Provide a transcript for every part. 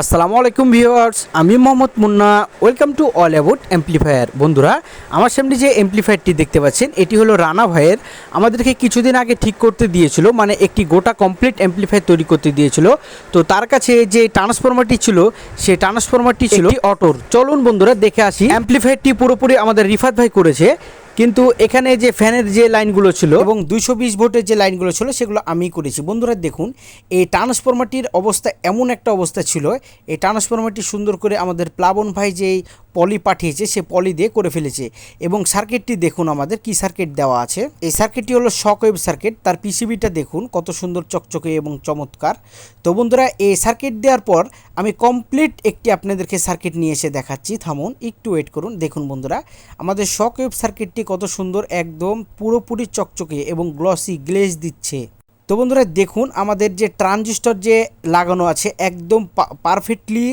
আসসালামু আলাইকুম ভিউয়ার্স আমি Mohammad Munna. Welcome to all about amplifier. বন্ধুরা আমার সামনে যে অ্যাম্পলিফায়ারটি দেখতে পাচ্ছেন এটি হলো রানা ভাইয়ের। আমাদেরকে কিছুদিন আগে ঠিক করতে দিয়েছিল মানে একটি গোটা কমপ্লিট অ্যাম্পলিফায়ার তৈরি করতে দিয়েছিল। তো তার কাছে যে ট্রান্সফরমারটি ছিল সেই ট্রান্সফরমারটি ছিল অটোর। চলুন বন্ধুরা দেখে আসি। অ্যাম্পলিফায়ারটি পুরোপুরি আমাদের রিফাত ভাই করেছে। কিন্তু এখানে যে ফ্যানের যে লাইনগুলো ছিল এবং দুইশো বিশ ভোটের যে লাইনগুলো ছিল, সেগুলো আমি করেছি। বন্ধুরা, দেখুন, এই ট্রান্সফরমারটির অবস্থা এমন একটা অবস্থা ছিল। এই ট্রান্সফরমারটি সুন্দর করে আমাদের প্লাবন ভাই যেই পলি পাঠিয়েছে, সে পলি দিয়ে করে ফেলেছে। এবং সার্কিটটি দেখুন আমাদের, কি সার্কিট দেওয়া আছে। এই সার্কিটটি হলো শক ওয়েভ সার্কিট। তার পিসিবিটা দেখুন, কত সুন্দর, চকচকে এবং চমৎকার। তো বন্ধুরা, এই সার্কিট দেওয়ার পর আমি কমপ্লিট একটি আপনাদেরকে সার্কিট নিয়ে এসে দেখাচ্ছি। থামুন, একটু ওয়েট করুন। দেখুন বন্ধুরা, আমাদের শক ওয়েভ সার্কিটটি কত সুন্দর, একদম পুরোপুরি চকচকে এবং গ্লসি গ্লেজ দিচ্ছে। তো বন্ধুরা দেখুন, আমাদের যে ট্রানজিস্টর যে লাগানো আছে একদম পারফেক্টলি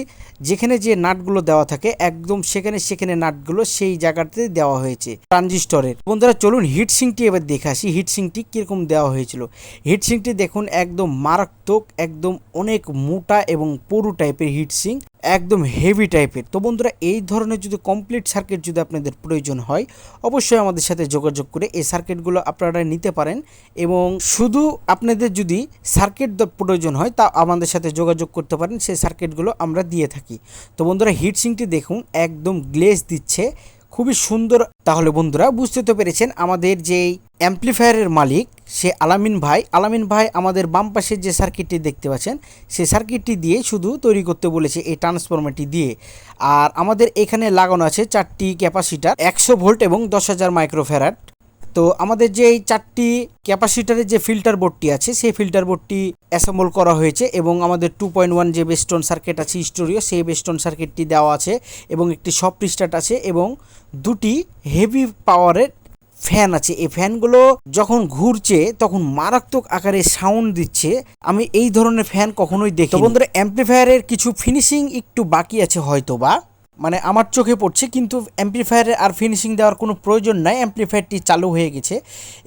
যেখানে যে নাটগুলো দেওয়া থাকে, একদম সেখানে সেখানে নাটগুলো সেই জায়গাতে দেওয়া হয়েছে ট্রানজিস্টরের বন্ধুরা চলুন হিটসিংটি এবার দেখে আসি হিটসিংটি কীরকম দেওয়া হয়েছিল। হিটসিংটি দেখুন একদম মারাত্মক, একদম অনেক মোটা এবং পুরু টাইপের হিটসিং একদম হেভি টাইপের তো বন্ধুরা, এই ধরনের যদি কমপ্লিট সার্কিট যদি আপনাদের প্রয়োজন হয়, অবশ্যই আমাদের সাথে যোগাযোগ করে এই সার্কিটগুলো আপনারা নিতে পারেন এবং শুধু আপনাদের যদি সার্কিট প্রয়োজন হয়, তা আমাদের সাথে যোগাযোগ করতে পারেন, সেই সার্কিটগুলো আমরা দিয়ে থাকি। তো বন্ধুরা হিটসিংটি দেখুন, একদম গ্লেজ দিচ্ছে, খুবই সুন্দর। তাহলে বন্ধুরা, বুঝতে তো পেরেছেন, আমাদের যেই অ্যাম্পলিফায়ারের মালিক সে আলামিন ভাই আলামিন ভাই আমাদের বাম পাশের যে সার্কিটটি দেখতে পাচ্ছেন, সেই সার্কিটটি দিয়ে শুধু তৈরি করতে বলেছে এই ট্রান্সফরমারটি দিয়ে। আর আমাদের এখানে লাগানো আছে চারটি ক্যাপাসিটার, একশো ভোল্ট এবং দশ হাজার মাইক্রোফ্যারাট তো আমাদের যে এই চারটি ক্যাপাসিটারের যে ফিল্টার বোর্ডটি আছে, সেই ফিল্টার বোর্ডটি অ্যাসেম্বল করা হয়েছে এবং আমাদের টু পয়েন্ট ওয়ান যে বেস্টন সার্কিট আছে স্টোরিও সেই বেস্টন সার্কিটটি দেওয়া আছে এবং একটি সফট স্টার্ট আছে এবং দুটি হেভি পাওয়ারের ফ্যান আছে। এই ফ্যানগুলো যখন ঘুরছে, তখন মারাত্মক আকারে সাউন্ড দিচ্ছে। আমি এই ধরনের ফ্যান কখনোই দেখি বন্ধুরা অ্যাম্পলিফায়ারের কিছু ফিনিশিং একটু বাকি আছে হয়তো বা মানে আমার চোখে পড়ছে, কিন্তু অ্যাম্পলিফায়ারে আর ফিনিশিং দেওয়ার কোনো প্রয়োজন নাই। অ্যাম্পলিফায়ারটি চালু হয়ে গেছে।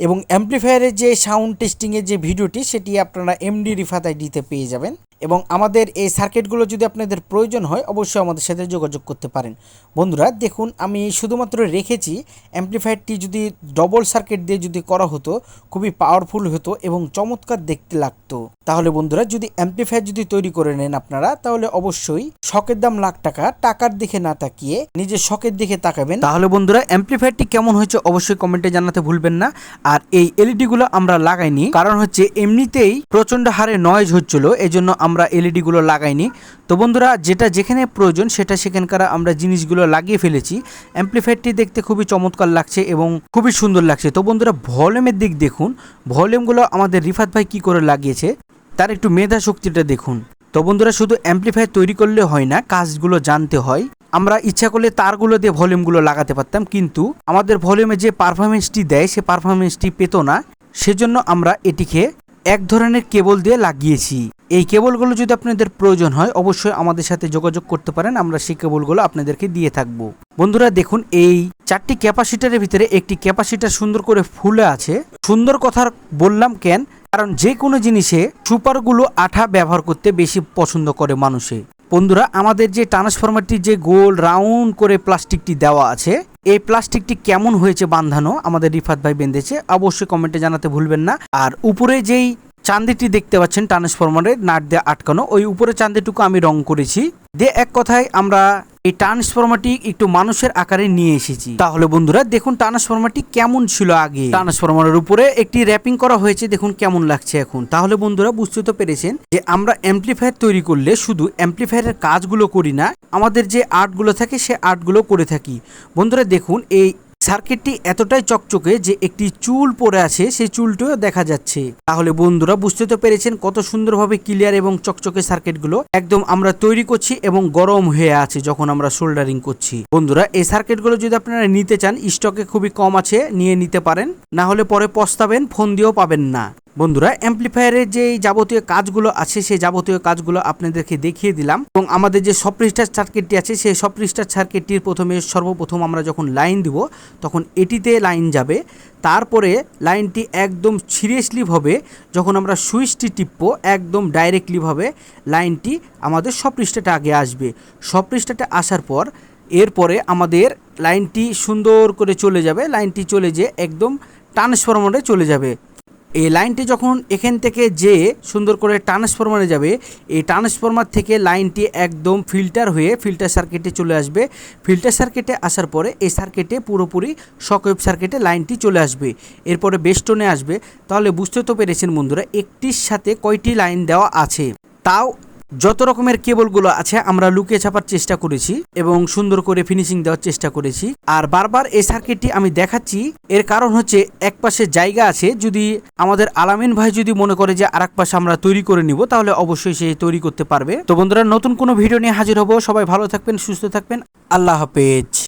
এবং অ্যাম্পলিফায়ারের যে সাউন্ড টেস্টিংয়ের যে ভিডিওটি সেটি আপনারা এমডি রিফাত আইডিতে পেয়ে যাবেন। এবং আমাদের এই সার্কিটগুলো যদি আপনাদের প্রয়োজন হয়, অবশ্যই আমাদের সাথে যোগাযোগ করতে পারেন। বন্ধুরা, দেখুন, আমি শুধুমাত্র রেখেছি অ্যাম্পলিফায়ারটি যদি ডবল সার্কিট দিয়ে যদি করা হতো, খুবই পাওয়ারফুল হতো এবং চমৎকার দেখতে লাগতো। তাহলে বন্ধুরা, যদি অ্যাম্পলিফায়ার যদি তৈরি করে নেন আপনারা, তাহলে অবশ্যই শখের দাম লাখ টাকা, টাকার দিকে না তাকিয়ে নিজের শখের দিকে তাকাবেন। তাহলে বন্ধুরা অ্যাম্পলিফায়ারটি কেমন হয়েছে অবশ্যই কমেন্টে জানাতে ভুলবেন না। আর এই এলইডি গুলো আমরা লাগাইনি, কারণ হচ্ছে এমনিতেই প্রচণ্ড হারে নয়েজ হচ্ছিল এই জন্য আমরা এলইডিগুলো লাগাইনি। তো বন্ধুরা, যেটা যেখানে প্রয়োজন, সেটা সেখানকার আমরা জিনিসগুলো লাগিয়ে ফেলেছি। অ্যাম্পলিফায়ারটি দেখতে খুবই চমৎকার লাগছে এবং খুবই সুন্দর লাগছে। তো বন্ধুরা, ভলিউমের দিক দেখুন। ভলিউমগুলো আমাদের রিফাত ভাই কী করে লাগিয়েছে, তার একটু মেধা শক্তিটা দেখুন। তো বন্ধুরা, শুধু অ্যাম্পলিফায়ার তৈরি করলে হয় না, কাজগুলো জানতে হয়। আমরা ইচ্ছা করলে তারগুলো দিয়ে ভলিউমগুলো লাগাতে পারতাম, কিন্তু আমাদের ভলিউমে যে পারফরমেন্সটি দেয়, সে পারফরমেন্সটি পেত না। সেজন্য আমরা এটিকে এক ধরনের কেবল দিয়ে লাগিয়েছি। এই কেবলগুলো যদি আপনাদের প্রয়োজন হয়, অবশ্যই আমাদের সাথে যোগাযোগ করতে পারেন। আমরা সেই কেবলগুলো আপনাদেরকে দিয়ে থাকব। বন্ধুরা, দেখুন, এই চারটি ক্যাপাসিটারের ভিতরে একটি ক্যাপাসিটার সুন্দর করে ফুলে আছে। সুন্দর কথা বললাম কেন? কারণ যে কোনো জিনিসে সুপারগুলো আঠা ব্যবহার করতে বেশি পছন্দ করে মানুষে। বন্ধুরা, আমাদের যে ট্রান্সফরমারটি যে গোল রাউন্ড করে প্লাস্টিকটি দেওয়া আছে, এই প্লাস্টিকটি কেমন হয়েছে বাঁধানো আমাদের রিফাত ভাই বেঁধেছে, অবশ্যই কমেন্টে জানাতে ভুলবেন না। আর উপরে যেই চান্দিটি দেখতে পাচ্ছেন ট্রান্সফরমারের নাট দিয়ে আটকানো। ওই উপরে চান্দিটুকু আমি রং করেছি। দিয়ে এক কথায় আমরা এই ট্রান্সফরমারটি একটু মানুষের আকারে নিয়ে এসেছি। তাহলে বন্ধুরা, দেখুন ট্রান্সফরমারটি কেমন ছিল আগে। ট্রান্সফরমারের উপরে একটি র্যাপিং করা হয়েছে, দেখুন কেমন লাগছে এখন। তাহলে বন্ধুরা, বুঝতে তো পেরেছেন যে আমরা অ্যাম্পলিফায়ার তৈরি করলে শুধু অ্যাম্পলিফায়ারের কাজগুলো করি না, আমাদের যে আর্টগুলো থাকে, সে আর্টগুলো করে থাকি। বন্ধুরা, দেখুন এই সার্কিটটি এতটাই চকচকে যে একটি চুল পড়ে আছে, সেই চুলটিও দেখা যাচ্ছে। তাহলে বন্ধুরা বুঝতে তো পেরেছেন কত সুন্দরভাবে ক্লিয়ার এবং চকচকে সার্কিটগুলো একদম আমরা তৈরি করছি এবং গরম হয়ে আছে যখন আমরা সোল্ডারিং করছি। বন্ধুরা, এই সার্কিটগুলো যদি আপনারা নিতে চান স্টকে খুবই কম আছে, নিয়ে নিতে পারেন। না হলে পরে পস্তাবেন, ফোন দিয়েও পাবেন না। বন্ধুরা অ্যাম্পলিফায়ারের যে যাবতীয় কাজগুলো আছে, সেই যাবতীয় কাজগুলো আপনাদেরকে দেখিয়ে দিলাম। এবং আমাদের যে সপ্রিস্টার সার্কিটটি আছে, সেই সপ্রিস্টার সার্কিটটির প্রথমে সর্বপ্রথম আমরা যখন লাইন দিব, তখন এটিতে লাইন যাবে। তারপরে লাইনটি একদম সিরিয়াসলিভাবে যখন আমরা সুইচটি টিপবো, একদম ডাইরেক্টলিভাবে লাইনটি আমাদের সপৃষ্ঠাটা আগে আসবে। সপৃষ্ঠাটা আসার পর, এরপরে আমাদের লাইনটি সুন্দর করে চলে যাবে। লাইনটি চলে যেয়ে একদম ট্রান্সফরমারে চলে যাবে। এই লাইনটি যখন এখান থেকে যে সুন্দর করে ট্রান্সফরমারে যাবে, এই ট্রান্সফরমার থেকে লাইনটি একদম ফিল্টার হয়ে ফিল্টার সার্কিটে চলে আসবে। ফিল্টার সার্কিটে আসার পরে এই সার্কিটে পুরোপুরি শকওয়েব সার্কিটে লাইনটি চলে আসবে। এরপরে বেস্টনে আসবে। তাহলে বুঝতে তো পেরেছেন বন্ধুরা, একটির সাথে কয়টি লাইন দেওয়া আছে? তাও যত রকমের কেবলগুলো আছে, আমরা লুকিয়ে ছাপার চেষ্টা করেছি এবং সুন্দর করে ফিনিশিং দেওয়ার চেষ্টা করেছি। আর বারবার এই সার্কিটটি আমি দেখাচ্ছি, এর কারণ হচ্ছে এক পাশে জায়গা আছে, যদি আমাদের আলামিন ভাই যদি মনে করে যে আরেক পাশে আমরা তৈরি করে নিব, তাহলে অবশ্যই সে তৈরি করতে পারবে। তো বন্ধুরা, নতুন কোনো ভিডিও নিয়ে হাজির হব। সবাই ভালো থাকবেন, সুস্থ থাকবেন। আল্লাহ হাফেজ।